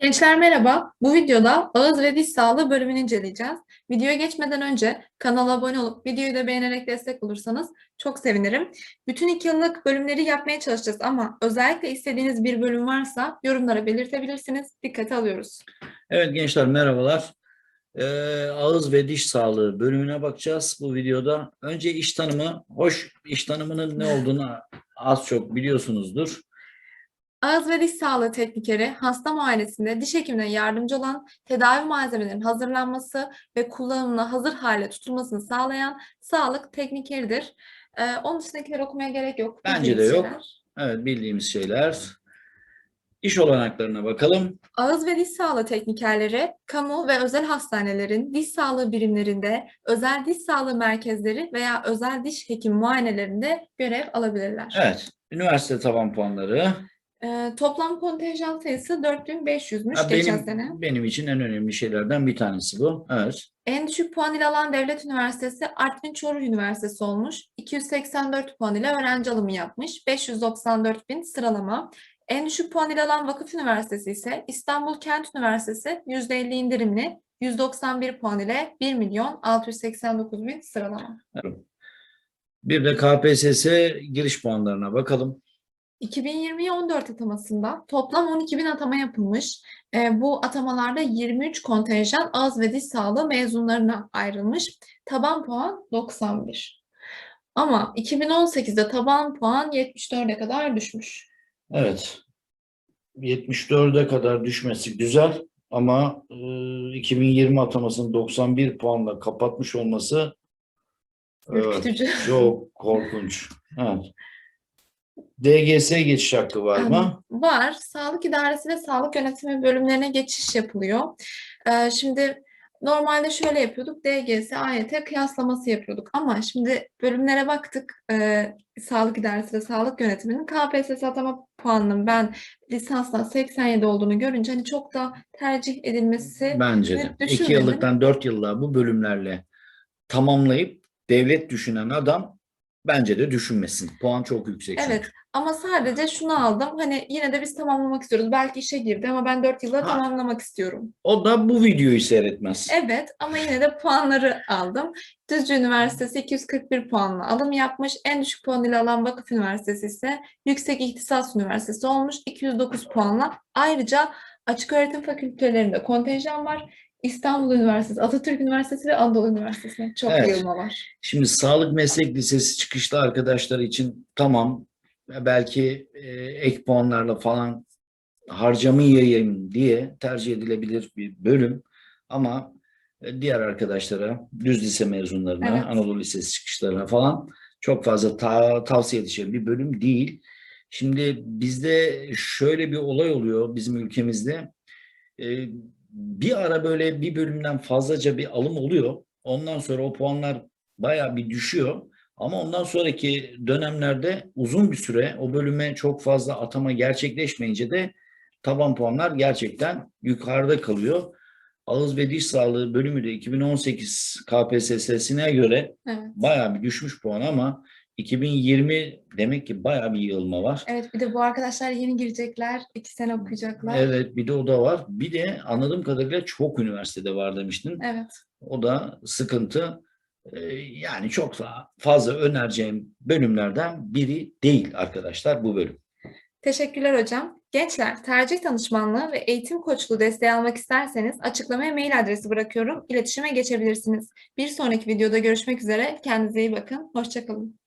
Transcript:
Gençler merhaba. Bu videoda ağız ve diş sağlığı bölümünü inceleyeceğiz. Videoya geçmeden önce kanala abone olup videoyu da beğenerek destek olursanız çok sevinirim. Bütün iki yıllık bölümleri yapmaya çalışacağız ama özellikle istediğiniz bir bölüm varsa yorumlara belirtebilirsiniz. Dikkate alıyoruz. Evet gençler merhabalar. Ee, ağız ve diş sağlığı bölümüne bakacağız bu videoda. Önce iş tanımı. Hoş iş tanımının ne olduğunu az çok biliyorsunuzdur. Ağız ve diş sağlığı teknikeri hasta muayenesinde diş hekimine yardımcı olan tedavi malzemelerinin hazırlanması ve kullanımına hazır hale tutulmasını sağlayan sağlık teknikeridir. Ee, onun dışındakileri okumaya gerek yok. Bence de yok. şeyler. Evet bildiğimiz şeyler. İş olanaklarına bakalım. Ağız ve diş sağlığı teknikerleri, kamu ve özel hastanelerin diş sağlığı birimlerinde, özel diş sağlığı merkezleri veya özel diş hekim muayenelerinde görev alabilirler. Evet. Üniversite taban puanları. Ee, toplam kontenjan sayısı 4500'müş Ha, geçen benim, sene. benim için en önemli şeylerden bir tanesi bu. Evet. En düşük puan ile alan devlet üniversitesi Artvin Çoruh Üniversitesi olmuş. 284 puan ile öğrenci alımı yapmış. 594 bin sıralama. En düşük puan ile alan Vakıf Üniversitesi ise İstanbul Kent Üniversitesi %50 indirimli 191 puan ile 1 milyon 689 bin sıralama. Bir de KPSS giriş puanlarına bakalım. 2020'ye 14 atamasında toplam 12 bin atama yapılmış. Ee, bu atamalarda 23 kontenjan ağız ve diş sağlığı mezunlarına ayrılmış. Taban puan 91. Ama 2018'de taban puan 74'e kadar düşmüş. Evet. 74'e kadar düşmesi güzel ama e, 2020 atamasını 91 puanla kapatmış olması evet, Ürkütücü. çok korkunç. Evet. DGS geçiş hakkı var mı? Var. Sağlık İdaresi ve Sağlık Yönetimi bölümlerine geçiş yapılıyor. Ee, şimdi normalde şöyle yapıyorduk. DGS, AYT kıyaslaması yapıyorduk. Ama şimdi bölümlere baktık. Ee, Sağlık İdaresi ve Sağlık Yönetimi'nin KPSS atama puanının ben lisanstan 87 olduğunu görünce hani çok da tercih edilmesi Bence de. Evet, 2 düşünmedim. yıllıktan 4 yıllığa bu bölümlerle tamamlayıp devlet düşünen adam bence de düşünmesin. Puan çok yüksek çünkü. Evet ama sadece şunu aldım. Hani yine de biz tamamlamak istiyoruz. Belki işe girdi ama ben 4 yılda Ha. tamamlamak istiyorum. O da bu videoyu seyretmez. Evet ama yine de puanları aldım. Düzce Üniversitesi 241 puanla alım yapmış. En düşük puan ile alan Vakıf Üniversitesi ise Yüksek İhtisas Üniversitesi olmuş 209 puanla. Ayrıca açık öğretim fakültelerinde kontenjan var. İstanbul Üniversitesi, Atatürk Üniversitesi ve Anadolu Üniversitesi'ne çok Evet. yığılma var. Şimdi sağlık meslek lisesi çıkışlı arkadaşlar için tamam belki e, ek puanlarla falan harcamayayım diye tercih edilebilir bir bölüm ama e, diğer arkadaşlara düz lise mezunlarına Evet. Anadolu Lisesi çıkışlarına falan çok fazla ta- tavsiye edeceğim bir bölüm değil. Şimdi bizde şöyle bir olay oluyor bizim ülkemizde. E, bir ara böyle bir bölümden fazlaca bir alım oluyor. Ondan sonra o puanlar bayağı bir düşüyor. Ama ondan sonraki dönemlerde uzun bir süre o bölüme çok fazla atama gerçekleşmeyince de taban puanlar gerçekten yukarıda kalıyor. Ağız ve diş sağlığı bölümü de 2018 KPSS'sine göre Evet. bayağı bir düşmüş puan ama 2020 demek ki bayağı bir yığılma var. Evet bir de bu arkadaşlar yeni girecekler. iki sene okuyacaklar. Evet bir de o da var. Bir de anladığım kadarıyla çok üniversitede var demiştin. Evet. O da sıkıntı. Ee, Yani çok fa- fazla önereceğim bölümlerden biri değil arkadaşlar bu bölüm. Teşekkürler hocam. Gençler, tercih danışmanlığı ve eğitim koçluğu desteği almak isterseniz açıklamaya mail adresi bırakıyorum. İletişime geçebilirsiniz. Bir sonraki videoda görüşmek üzere. Kendinize iyi bakın. Hoşçakalın.